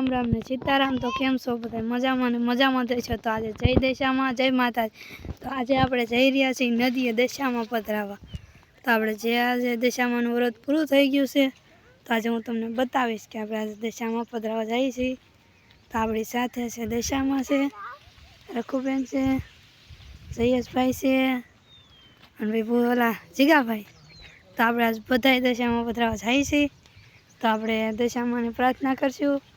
રામ રામ ને સીતારામ તો કેમ છો બધા મજામાં ને મજામાં છો તો આજે જય દશામાં, જય માતાજી. તો આજે આપણે જઈ રહ્યા છીએ નદીએ દશામાં પધરાવા. તો આપણે જે આજે દશામાંનું વ્રત પૂરું થઈ ગયું છે, તો આજે હું તમને બતાવીશ કે આપણે આજે દશામાં પધરાવા જઈએ છીએ. તો આપણી સાથે છે દશામાં છે રખુબેન છે, જયેશભાઈ છે અને ભાઈ ભોલા જીગાભાઈ. તો આપણે આજ બધાય દશામાં પધરાવા જઈએ છીએ. તો આપણે દશામાની પ્રાર્થના કરશું.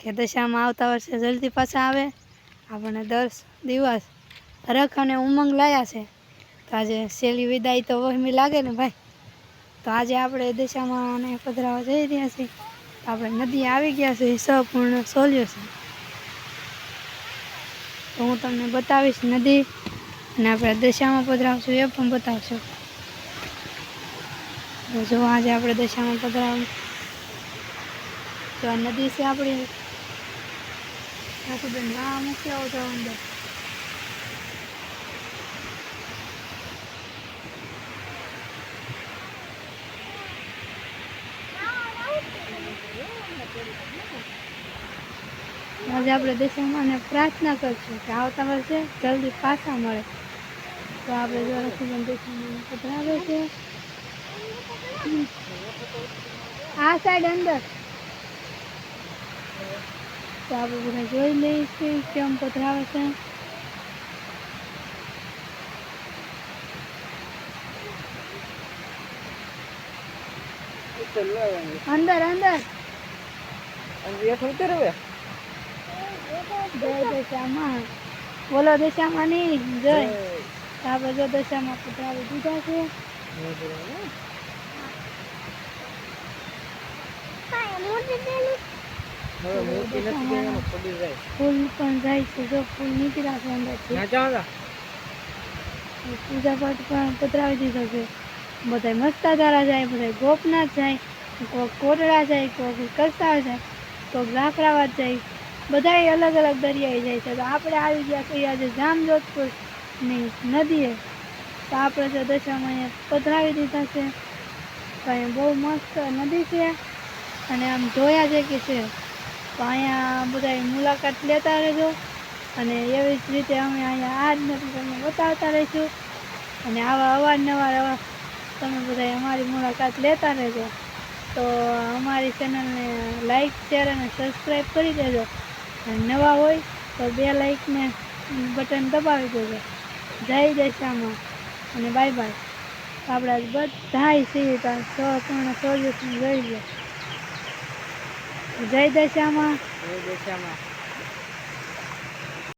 કે દશામાં આવતા વર્ષે જલ્દી પાછા આવે. આપણને દસ દિવસ રખ અને ઉમંગ લાયા છે. તો આજે સહેલી વિદાય તો વહેમી લાગે ને ભાઈ? તો આજે આપણે દશામાં અને પધરાવા જઈ રહ્યા છીએ. આપણે નદી આવી ગયા છે, એ સંપૂર્ણ સોલ્યુશન તો હું તમને બતાવીશ નદી અને આપણે દશામાં પધરાવશું, એ પણ બતાવશું. તો જો આજે આપણે દશામાં પધરાવ. તો નદી છે આપણી. રાખુબેન ના મૂકી આવો તો અંદર આજે આપણે દશામાં પ્રાર્થના કરશું કે આવતા વર્ષે જલ્દી પાછા મળે. તો આપણે જો દશામાં પધરાવે છે. આ સાઈડ અંદર. તો આપણે બધા જોઈ લઈશું કેમ પધરાવે છે. અંદર અંદર. જય દશામાં. બોલો દશામાં નહીં જય. આપણે જો દશામાં પધરાવી દીધા છે. ફૂલ પણ જાય છે જો ફૂલ નીકળ્યા છે અંદરથી પૂજા પાઠ પણ પધરાવી દીધો છે. બધા મસ્તાધારા જાય બધા ગોપનાથ જાય કોઈક કોટડા જાય કોઈક કરતા જાય કોઈક લાકડાવાદ જાય. બધાય અલગ અલગ દરિયાએ જાય છે. તો આપણે આવી ગયા છીએ આજે જામજોધપુરની નદીએ. તો આપણે જો દશામાં અહીંયા પધરાવી દીધા છે. તો બહુ મસ્ત નદી છે. અને આમ જોયા છે કે છે. તો અહીંયા બધાય મુલાકાત લેતા રહેજો. અને એવી જ રીતે અમે અહીંયા આ જ તમને બતાવતા રહીશું. અને આવા અવારનવાર આવા તમે બધા અમારી મુલાકાત લેતા રહેજો. તો અમારી ચેનલને લાઈક, શેર અને સબસ્ક્રાઈબ કરી દેજો. અને નવા હોય તો બે લાઈકને બટન દબાવી દેજો. જય દશામાં અને બાય બાય. આપણા બધાય છીએ સો પૂર્ણ સોલ્યુશન જોઈ લો. જય દશામાં.